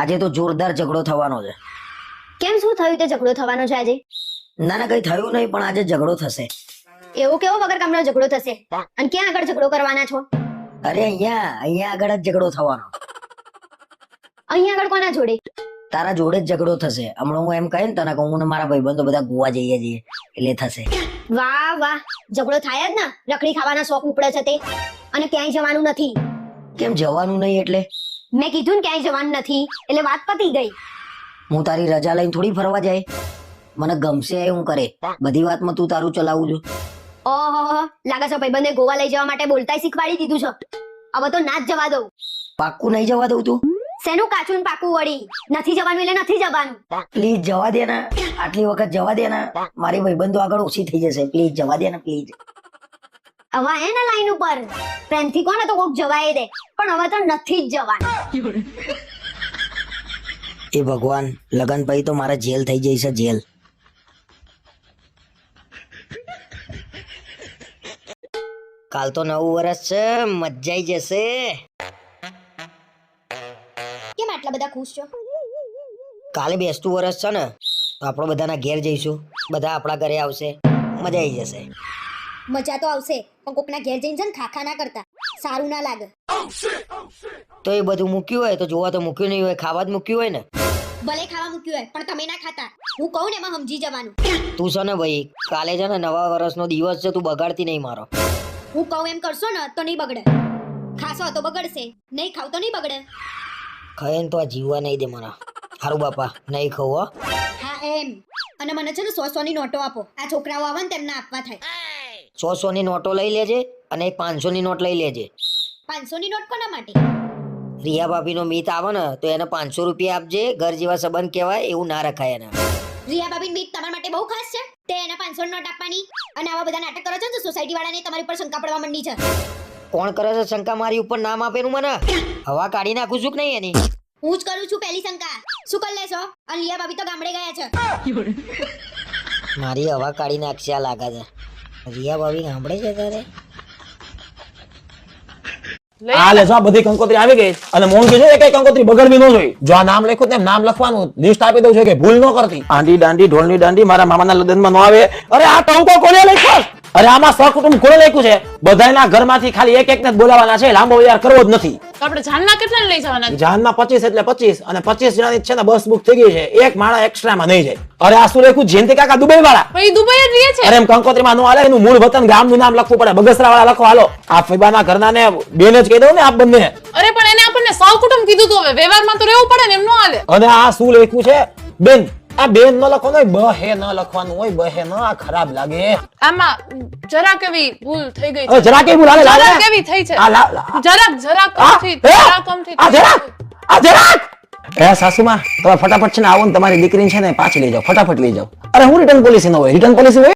આજે તો જોરદાર ઝઘડો થવાનો છે. કેમ શું થયું તે ઝઘડો થવાનો છે આજે? ના ના કઈ થયું નહીં પણ આજે ઝઘડો થશે. એવો કેવો વગર કામનો ઝઘડો થશે? અને ક્યાં આગળ ઝઘડો કરવાના છો? અરે અહીંયા અહીંયા આગળ જ ઝઘડો થવાનો. અહીંયા આગળ કોના જોડે? તારા જોડે જ ઝઘડો થશે. હમણાં હું એમ કહે ને તને કહું હું ને મારા ભાઈબંધો બધા ગોવા જઈએ છીએ એટલે થશે. વાહ વાહ ઝઘડો થાય જ ને. રખડી ખાવાના શોખ ઉપડે છે તે. અને ક્યાંય જવાનું નથી. કેમ જવાનું નહીં એટલે? મેં કીધું ને ક્યાંય જવાનું નથી એટલે વાત પતી ગઈ. હું તારી રજા લઈને થોડી ફરવા જાય. મને ગમશે એ હું કરે. બધી વાતમાં તું તારું ચલાવું છું. ઓહો લાગે છે ભાઈબંધે ગોવા લઈ જવા માટે બોલતાય શીખવાડી દીધું છે. હવે તો ના જ જવા દઉં. પાક્કું નહીં જવા દઉં તું? શેનું કાચું ને પાકું વળી? નથી જવાનું એટલે નથી જવાનું. પ્લીઝ જવા દેના. આટલી વખત જવા દેના. મારી ભાઈબંધો આગળ ઓછી થઈ જશે. પ્લીઝ જવા દેના પ્લીઝ. હવે હે ને લાઈન ઉપર. પ્રેમથી કોને તો કોક જવાય દે. પણ હવે તો નથી જ જવાનું. એ ભગવાન લગન પછી તો મારા જેલ થઈ જઈશ જેલ. કાલ તો નવું વર્ષ છે મજા આવી જશે. કેમ આટલા બધા ખુશ છો? કાલે બેસતું વર્ષ છે ને તો આપણે બધાના ઘેર જઈશું. બધા આપણા ઘરે આવશે. મજા આવી જશે. મજા તો આવશે પણ કોકના ઘેર જઈને છે ને ખાખા ના કરતા. સારું ના લાગે. તો એ બધું મૂક્યું હોય તો જોવા તો મૂક્યું નહીં હોય ખાવા જ મૂક્યું હોય ને? ભલે ખાવા મૂક્યું હોય પણ તમે ના ખાતા. હું કહું ને એમાં સમજી જવાનું. તું છે ને ભાઈ કાલે છે ને નવા વર્ષનો દિવસ છે તું બગાડતી નહીં મારો. હું કહું એમ કરશો ને તો નહીં બગડે. ખાશો તો બગડશે નહીં ખાવ તો નહીં બગડે. ખાય તો આ જીવવા નહીં દે મારા. હારું બાપા નહીં ખાવ હા. એમ. અને મને છે ને સો સો ની નોટો આપો. આ છોકરાઓ આવે ને તેમને આપવા થાય. સો સો ની નોટો લઈ લેજે અને એક પાંચસો ની નોટ લઈ લેજે. પાંચસો ની નોટ કોના માટે? રિયા ભાભી નો મીત આવે ને તો એને પાંચસો રૂપિયા આપજે ઘર જેવા સંબંધ કહેવાય એવું ના રખાય એના. રિયા ભાભી મીત તમારા માટે બહુ ખાસ છે. તે એને પાંચસો નોટ આપવાની અને આવા બધા નાટક કરો છો ને સોસાયટી વાળાને તમારી પર શંકા પડવા માંડી છે. કોણ કરે છે શંકા? મારી ઉપર નામ આપેલું મને? હવા કાઢી નાખું છું કે નહીં એની? હું જ કરું છું પહેલી શંકા. શું કરી લેશો? અને રિયા ભાભી તો ગામડે ગયા છે. મારી હવા કાઢી નાખશે આ લાગે છે. રિયા ભાભી સાંભળે છે તારે? આ બધી કંકોત્રી આવી ગઈ અને મોન કે છે કઈ કંકોત્રી બગડવી ન જોઈ જો આ નામ લખ્યું તેમ નામ લખવાનું લિસ્ટ આપી દઉં છે કે ભૂલ ન કરતી. આંડી દાંડી ઢોલની દાંડી મારા મામાના લગ્નમાં ન આવે. અરે આ ટંકો કોને લખ્યો? અરે આમાં સહકુટુંબ કોણ લખ્યું છે. બધાના ઘરમાંથી ખાલી એક એકને જ બોલાવવાના છે. લાંબો વિચાર કરવો જ નથી. તો આપણે જાનના કેટલા લઈ જવાના? છે? જાનમાં પચીસ એટલે પચીસ અને પચીસ જણાની છે ને બસ બુક થઈ ગઈ છે. એક માણસ એક્સ્ટ્રામાં નહીં જાય. અરે આ શું લખ્યું? જયંતિ કાકા દુબઈ વાળા પણ ઈ દુબઈ જ રહે છે. અરે એમ કંકોત્રીમાં નો હાલે એનું મૂળ વતન ગામનું નામ લખવું પડે. બગસરા વાળા લખો હાલો. આ ફૈબાના ઘરના ને બેન જ કહી દઉં ને આપ બંને. અરે પણ એને આપણને સૌ કુટુંબ કીધું તું હવે. વ્યવહારમાં તો રહેવું પડે ને એમ નો હાલે. અને આ શું લખ્યું છે? બેન આ બેન ન લખવાનું હોય બહે ન લખવાનું હોય બહે ન આ ખરાબ લાગે. આમાં જરા કેવી ભૂલ થઈ ગઈ છે. જરાક એવું લાગે લાગે? જરા કેવી થઈ છે. જરા લા- જરાક જરાક આ, કમથી એ, આ જરા આ જરા એ સાસુમાં તમે ફટાફટ છે ને આવો ને તમારી દીકરીને છે ને પાછી લઈ જાઓ ફટાફટ લઈ જાઓ. અરે હું રિટર્ન પોલિસી ન હોય રિટર્ન પોલિસી હોય?